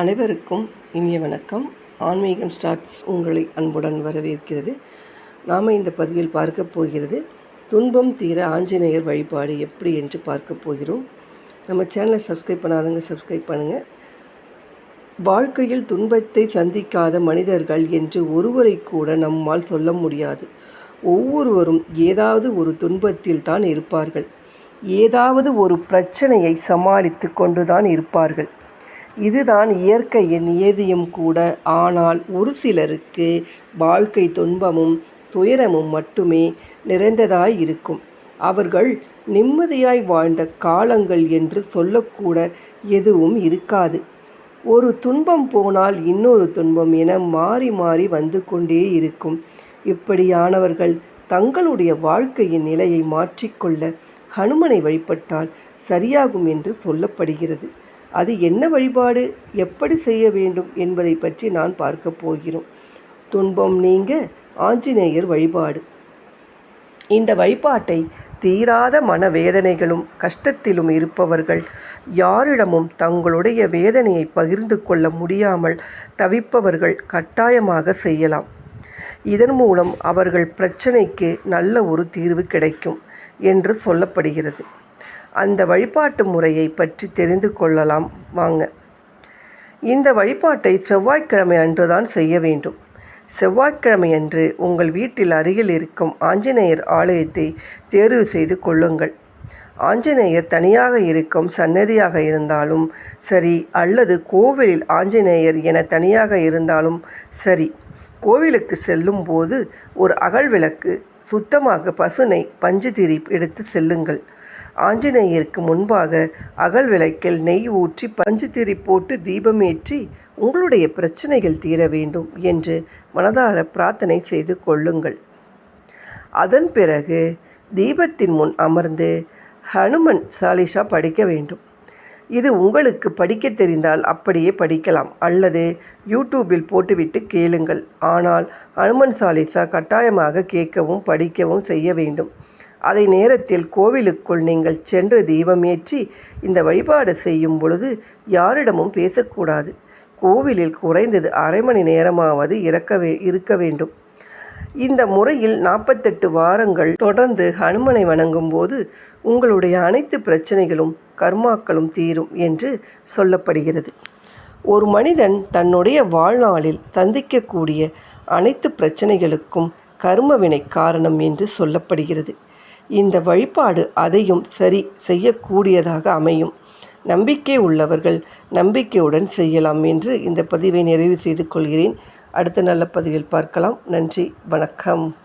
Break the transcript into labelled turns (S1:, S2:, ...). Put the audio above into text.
S1: அனைவருக்கும் இனிய வணக்கம். ஆன்மீகம் ஸ்டார்ட்ஸ் உங்களை அன்புடன் வரவேற்கிறது. நாம் இந்த பதிவில் பார்க்க போகிறது துன்பம் தீர ஆஞ்சநேயர் வழிபாடு எப்படி என்று பார்க்க போகிறோம். நம்ம சேனலை சப்ஸ்கிரைப் பண்ணாதவங்க சப்ஸ்கிரைப் பண்ணுங்கள் வாழ்க்கையில் துன்பத்தை சந்திக்காத மனிதர்கள் என்று ஒருவரை கூட நம்மால் சொல்ல முடியாது. ஒவ்வொருவரும் ஏதாவது ஒரு துன்பத்தில் தான் இருப்பார்கள். ஏதாவது ஒரு பிரச்சனையை சமாளித்து கொண்டுதான் இருப்பார்கள். இதுதான் இயற்கையின் நியதியும் கூட. ஆனால் ஒரு சிலருக்கு வாழ்க்கை துன்பமும் துயரமும் மட்டுமே நிறைந்ததாய் இருக்கும் அவர்கள் நிம்மதியாய் வாழ்ந்த காலங்கள் என்று சொல்லக்கூட எதுவும் இருக்காது. ஒரு துன்பம் போனால் இன்னொரு துன்பம் என மாறி மாறி வந்து கொண்டே இருக்கும். இப்படியானவர்கள் தங்களுடைய வாழ்க்கையின் நிலையை மாற்றிக்கொள்ள ஹனுமனை வழிபட்டால் சரியாகும் என்று சொல்லப்படுகிறது. அது என்ன வழிபாடு எப்படி செய்ய வேண்டும் என்பதை பற்றி நான் பார்க்க போகிறோம். துன்பம் நீங்க ஆஞ்சநேயர் வழிபாடு. இந்த வழிபாட்டை தீராத மனவேதனைகளும் கஷ்டத்திலும் இருப்பவர்கள் யாரிடமும் தங்களுடைய வேதனையை பகிர்ந்து கொள்ள முடியாமல் தவிப்பவர்கள் கட்டாயமாக செய்யலாம். இதன் மூலம் அவர்கள் பிரச்சனைக்கு நல்ல ஒரு தீர்வு கிடைக்கும் என்று சொல்லப்படுகிறது. அந்த வழிபாட்டு முறையை பற்றி தெரிந்து கொள்ளலாம். வாங்க. இந்த வழிபாட்டை செவ்வாய்க்கிழமை அன்றுதான் செய்ய வேண்டும். செவ்வாய்க்கிழமை அன்று உங்கள் வீட்டில் அருகில் இருக்கும் ஆஞ்சநேயர் ஆலயத்தை தேர்வு செய்து கொள்ளுங்கள். ஆஞ்சநேயர் தனியாக இருக்கும் சன்னதியாக இருந்தாலும் சரி அல்லது கோவிலில் ஆஞ்சநேயர் என தனியாக இருந்தாலும் சரி கோவிலுக்கு செல்லும் போது ஒரு அகல் விளக்கு சுத்தமாக பசுனை பஞ்சு திரி எடுத்து செல்லுங்கள். ஆஞ்சநேயருக்கு முன்பாக அகல் விளக்கில் நெய் ஊற்றி பஞ்சுத்திரி போட்டு தீபமேற்றி உங்களுடைய பிரச்சனைகள் தீர வேண்டும் என்று மனதார பிரார்த்தனை செய்து கொள்ளுங்கள். அதன் பிறகு தீபத்தின் முன் அமர்ந்து ஹனுமன் சாலிஷா படிக்க வேண்டும். இது உங்களுக்கு படிக்க தெரிந்தால் அப்படியே படிக்கலாம் அல்லது யூடியூபில் போட்டுவிட்டு கேளுங்கள். ஆனால் ஹனுமன் சாலிசா கட்டாயமாக கேட்கவும் படிக்கவும் செய்ய வேண்டும். அதை நேரத்தில் கோவிலுக்குள் நீங்கள் சென்று தீபமேற்றி இந்த வழிபாடு செய்யும் பொழுது யாரிடமும் பேசக்கூடாது. கோவிலில் குறைந்தது அரை மணி நேரமாவது இறக்க வே இருக்க வேண்டும். இந்த முறையில் நாற்பத்தெட்டு வாரங்கள் தொடர்ந்து ஹனுமனை வணங்கும் போது உங்களுடைய அனைத்து பிரச்சனைகளும் கர்மாக்களும் தீரும் என்று சொல்லப்படுகிறது. ஒரு மனிதன் தன்னுடைய வாழ்நாளில் சந்திக்கக்கூடிய அனைத்து பிரச்சனைகளுக்கும் கர்மவினை காரணம் என்று சொல்லப்படுகிறது. இந்த வழிபாடு அதையும் சரி செய்யக்கூடியதாக அமையும். நம்பிக்கை உள்ளவர்கள் நம்பிக்கையுடன் செய்யலாம் என்று இந்த பதிவை நிறைவு செய்து கொள்கிறேன். அடுத்த நல்ல பதிவில் பார்க்கலாம். நன்றி வணக்கம்.